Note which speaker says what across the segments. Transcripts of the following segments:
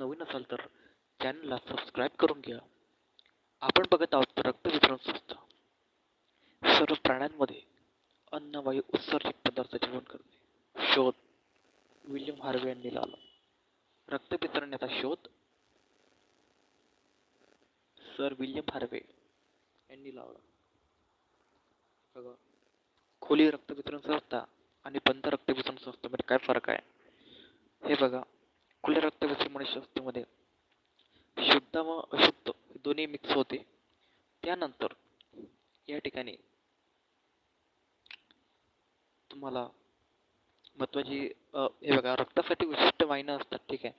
Speaker 1: नवीन असाल तर चॅनलला सबस्क्राईब करून घ्या. आपण बघत आहोत रक्त वितरण संस्था. सर्व प्राण्यांमध्ये अन्न वायू उत्सर्जित पदार्थ जेवण करणे शोध. विल्यम हार्वे यांनी लावला. रक्त याचा शोध. सर विल्यम हार्वे यांनी लावला. बघा खोली रक्त वितरण संस्था आणि बंद रक्त वितरण संस्थेमध्ये काय फरक आहे? हे बघा. खुल्या रक्तपेशी वितरण शुद्ध व अशुद्ध दोन्ही मिक्स होते. त्यानंतर या ठिकाणी तुम्हाला महत्वाची हे बघा रक्तासाठी विशिष्ट वाहिन्या असतात ठीक आहे.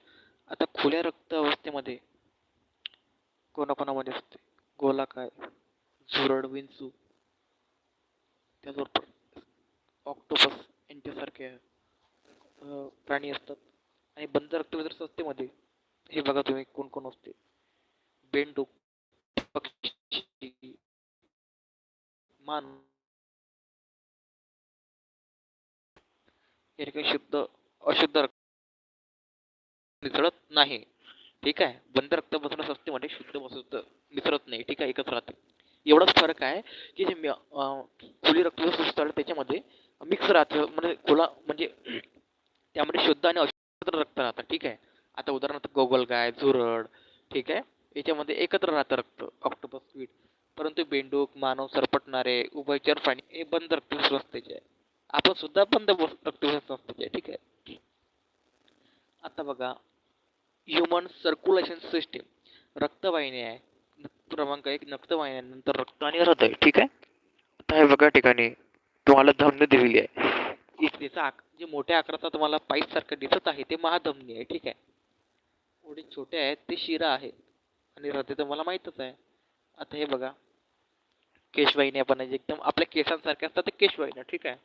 Speaker 1: आता खुल्या रक्त अवस्थेमध्ये कोणाकोणामध्ये असते? गोलाकार झुरड विंचू त्याचबरोबर ऑक्टोपस यांच्यासारखे प्राणी असतात. आणि बंद रक्तवितरण संस्थेमध्ये हे बघा तुम्ही कोण कोण असते. बेंडूक पक्षी मान. हे शुद्ध अशुद्ध रक्त मिसळत नाही. ठीक आहे? बंद रक्त बसवण्या संस्थेमध्ये शुद्ध बसत मिसळत नाही. ठीक आहे? एकच राहते. एवढाच फरक आहे की जे खुली रक्त संस्था त्याच्यामध्ये मिक्स राहते. म्हणजे खोला म्हणजे त्यामध्ये शुद्ध आणि एकत्र रक्त राहतं ठीक आहे? आता उदाहरणार्थ गोगलगाय झुरड ठीक आहे? याच्यामध्ये एकत्र राहतं रक्त ऑक्टोपस स्वीट. परंतु बेंडूक मानव सरपटणारे उभयचर प्राणी हे बंद रक्त संस्थेचे आहे आपण सुद्धा बंद रक्त संस्थेचे आहे ठीक आहे? आता बघा ह्युमन सर्क्युलेशन सिस्टीम रक्तवाहिनी आहे. क्रमांक एक रक्तवाहिन्यानंतर नंतर रक्त आणि हृदय ठीक आहे? आता हे बघा ठिकाणी तुम्हाला धन्य दिलेली आहे. त्याचा आक जे मोठ्या आकाराचा तुम्हाला पाईप सारखं दिसत आहे ते महाधमनी आहे ठीक आहे. एवढे छोटे आहेत ते शिरा आहेत. आणि हृदय तुम्हाला माहीतच आहे. आता हे बघा. केशवाहिन्या पण आहे एकदम आपल्या केसांसारख्या असतात ते केशवाहिन्या ठीक आहे.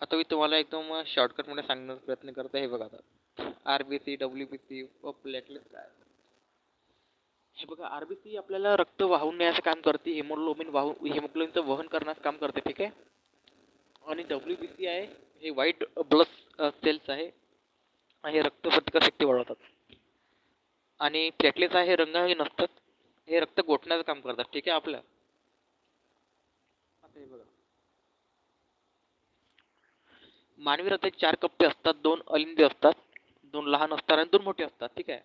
Speaker 1: आता मी तुम्हाला एकदम शॉर्टकटमध्ये सांगण्याचा प्रयत्न करतो हे बघा आता. R B C W B C व प्लेटलेट काय? हे बघा आर बी सी आपल्याला रक्त वाहून नेण्याचं काम करते हिमोग्लोबिन वाहून हिमोग्लोबिनचं वहन करण्याचं काम करते ठीक आहे? आणि डब्ल्यू बी सी आहे हे व्हाईट ब्लड सेल्स आहे आणि हे रक्त शक्ती वाढवतात. आणि प्लेटलेट्स आहे हे नसतात हे रक्त गोठण्याचं काम करतात. ठीक आहे आपलं? आता हे बघा. मानवी हृदयात चार कप्पे असतात. दोन अलिंदे असतात दोन लहान असतात आणि दोन मोठे असतात. ठीक आहे?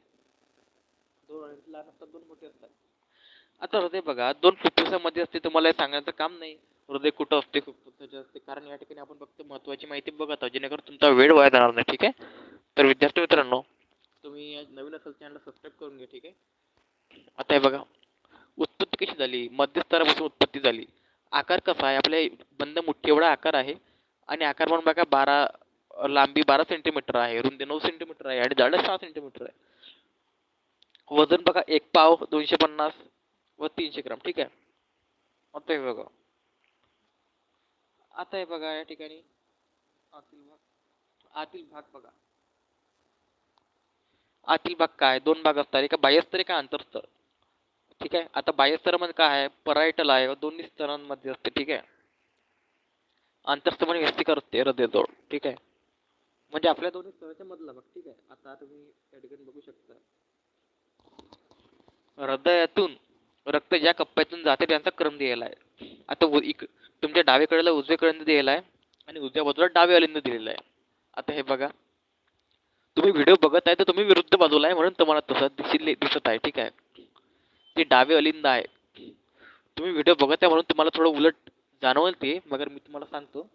Speaker 1: दोन लहान असतात दोन मोठे असतात. आता हृदय बघा दोन फुफ्फुसामध्ये असते तुम्हाला हे सांगायचं काम नाही. हृदय कुठं असते खूप फुफ्फुसाचे असते कारण या ठिकाणी आपण फक्त महत्त्वाची माहिती बघत आहोत जेणेकरून तुमचा वेळ वाया जाणार नाही ठीक आहे? तर विद्यार्थी मित्रांनो तुम्ही नवीन असेल चॅनलला सबस्क्राईब करून घ्या ठीक आहे? आता हे बघा उत्पत्ती कशी झाली? मध्यस्तरापासून उत्पत्ती झाली. आकार कसा आहे? आपल्या बंद मुठ्ठी एवढा आकार आहे आणि आकार पण बघा बारा लांबी बारा सेंटीमीटर आहे रुंदी नऊ सेंटीमीटर आहे आणि जाड सहा सेंटीमीटर आहे. वजन बघा एक पाव दोनशे पन्नास व तीनशे ग्राम ठीक आहे? आता हे बघा. आता हे बघा या ठिकाणी. आतील भाग. आतील भाग बघा. आतील भाग काय? दोन भाग असतात. एका बाह्यस्तर एका अंतरस्तर ठीक आहे? आता बाह्यस्तरामध्ये काय आहे? परायटल आहे. दोन्ही स्तरांमध्ये असते. ठीक आहे? आंतरस्तंभाने व्यस्तिकार असते हृदयजवळ ठीक आहे? म्हणजे आपल्या दोन्ही स्तराच्या मधला भाग ठीक आहे? आता तुम्ही या ठिकाणी बघू शकता. हृदयातून रक्त ज्या कप्प्यातून जाते त्यांचा क्रम दिलेला आहे. आता इक तुमच्या डावीकडेला उजवीकडे दिलेला आहे आणि उजव्या बाजूला डावे अलिंद दिलेला आहे. आता हे बघा. तुम्ही व्हिडिओ बघत आहे तर तुम्ही विरुद्ध बाजूला आहे म्हणून तुम्हाला तसं दिसले दिसत आहे. ठीक आहे. ते डावे अलिंद आहे. तुम्ही व्हिडिओ बघत आहे म्हणून तुम्हाला थोडं उलट जाणवेल ते मगर मी तुम्हाला सांगतो.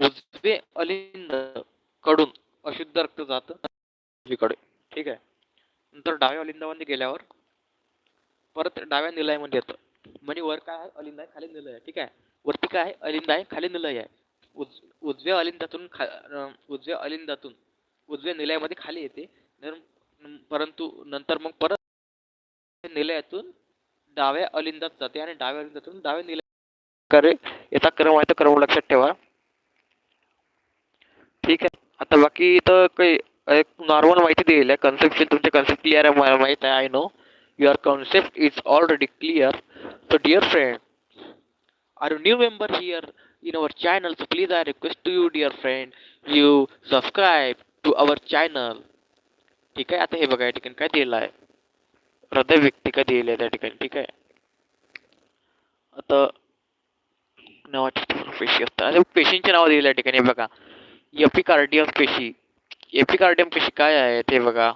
Speaker 1: उजवे अलिंदकडून अशुद्ध रक्त जातं उजवीकडे. ठीक आहे. नंतर डाव्या अलिंदामध्ये गेल्यावर परत डाव्या निलायमध्ये येतं. म्हणजे वर काय आहे? अलिंद आहे खाली निलय आहे. ठीक आहे? वरती काय आहे? अलिंद आहे खाली निलय आहे. उज उजव्या अलिंदातून खा उजव्या अलिंदातून उजव्या निलयामध्ये खाली येते. परंतु नंतर मग परत निलयातून डाव्या अलिंदात जाते आणि डाव्या अलिंदातून डाव्या निलय करे याचा क्रम आहे तर क्रम लक्षात ठेवा. ठीक आहे? आता बाकी इथं काही एक नॉर्मल माहिती दिलेली आहे. कन्सेप्ट तुमचे कन्सेप्ट क्लिअर आहे मला माहीत आहे I know your concept is already clear So dear friend are you new member here in our channel? So please i request to you dear friend you subscribe to our channel. ठीक आहे? आता हे बघा या ठिकाणी काय दिलेलं आहे? हृदय व्यक्तिका दिलेली आहे त्या ठिकाणी? ठीक आहे? आता नावाची पेशी असतात. आता पेशींचे नाव दिलेलं आहे ठिकाणी हे बघा. एपिकार्डियम पेशी. एपिकार्डियम पेशी काय आहे ते बघा.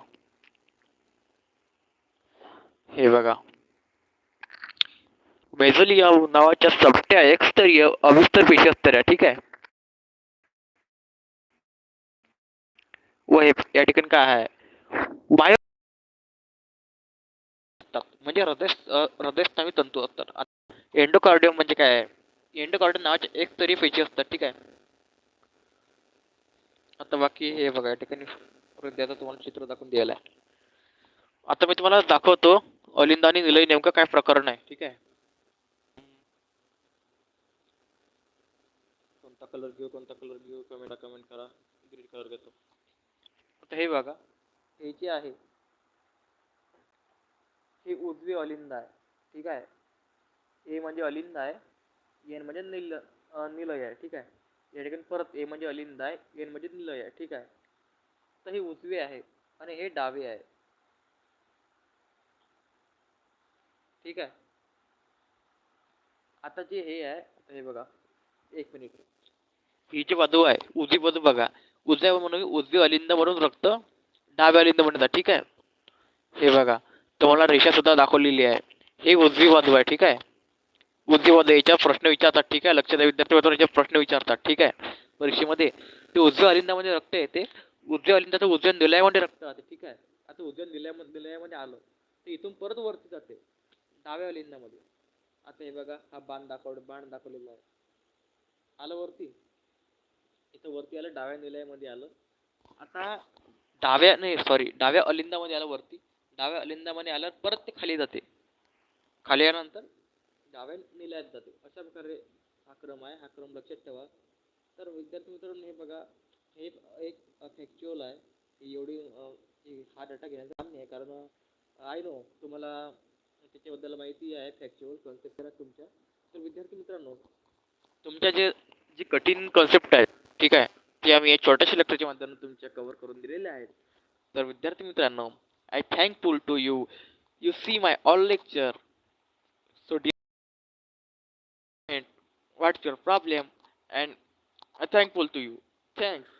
Speaker 1: हे बघा. मेझोलिया नावाच्या चपट्या एकस्तरीय अविस्तर पेशी असतात ठीक आहे? व हे या ठिकाणी काय आहे? वाय म्हणजे हृदय अ, तंतू असतात. एंडोकार्डियम म्हणजे काय आहे? एंडोकार्डियम नावाचे एकस्तरीय पेशी असतात. ठीक आहे? आता बाकी हे बघा या ठिकाणी हृदयाचं तुम्हाला चित्र दाखवून द्यायला आहे. आता मी तुम्हाला दाखवतो. अलिंद आणि निलय नेमकं काय प्रकरण आहे. ठीक आहे? कलर घेऊ कोणता कलर घेऊ कमेंट कमेंट करा. ग्रीन कलर घेतो. आता हे बघा. हे जे आहे हे उजवे अलिंद आहे. ठीक आहे? ए म्हणजे अलिंद आहे एन म्हणजे निल निलय आहे. ठीक आहे? या ठिकाणी परत ए म्हणजे अलिंद आहे एन म्हणजे निलय आहे. ठीक आहे? तर हे उजवे आहे आणि हे डावे आहे. ठीक आहे? आता जे हे आहे आता हे बघा. एक मिनिट ही जी बाजू आहे. उजवी बाजू बघा. उजव्या म्हणून उजवी अलिंद म्हणून रक्त डाव्या अलिंद म्हणतात ठीक आहे? हे बघा. तुम्हाला रेषा सुद्धा दाखवलेली आहे. हे उजवी बाजू आहे ठीक आहे? उजवी बाजू याच्या प्रश्न विचारतात ठीक आहे? लक्ष द्या विद्यार्थी मित्रांनो, प्रश्न विचारतात ठीक आहे? परीक्षेमध्ये ते उजव्या अलिंदामध्ये म्हणजे रक्त येते उजव्या अलिंदाचं उज्जैन निलयामध्ये रक्त जाते ठीक आहे? आता उज्जैन निलयामध्ये निलयामध्ये आलं ते इथून परत वरती जाते डाव्या अलिंदामध्ये. आता हे बघा हा बाण दाखव बाण दाखवलेला आहे. आलं वरती? इथं वरती आलं डाव्या निलयामध्ये आलं. आता डाव्या नाही सॉरी डाव्या अलिंदामध्ये आलं वरती. डाव्या अलिंदामध्ये आलं परत ते खाली जाते. खाली आल्यानंतर डाव्या निलयात जाते. अशा प्रकारे हा क्रम आहे. हा क्रम लक्षात ठेवा. तर विद्यार्थी मित्रांनो हे बघा हे एक फॅक्च्युअल आहे. ही एवढी हा डाटा घेण्याचं काम नाही आहे. कारण आय नो तुम्हाला त्याच्याबद्दल माहिती आहे फॅक्च्युअल कन्सेप्ट तुमच्या. तर विद्यार्थी मित्रांनो तुमच्या जे जी कठीण कन्सेप्ट आहेत ठीक आहे. ते आम्ही या छोट्याशा लेक्चरच्या माध्यमातून तुमच्या कव्हर करून दिलेले आहेत. तर विद्यार्थी मित्रांनो I thankful to you you see my all lecture so the what's your problem and I thankful to you thanks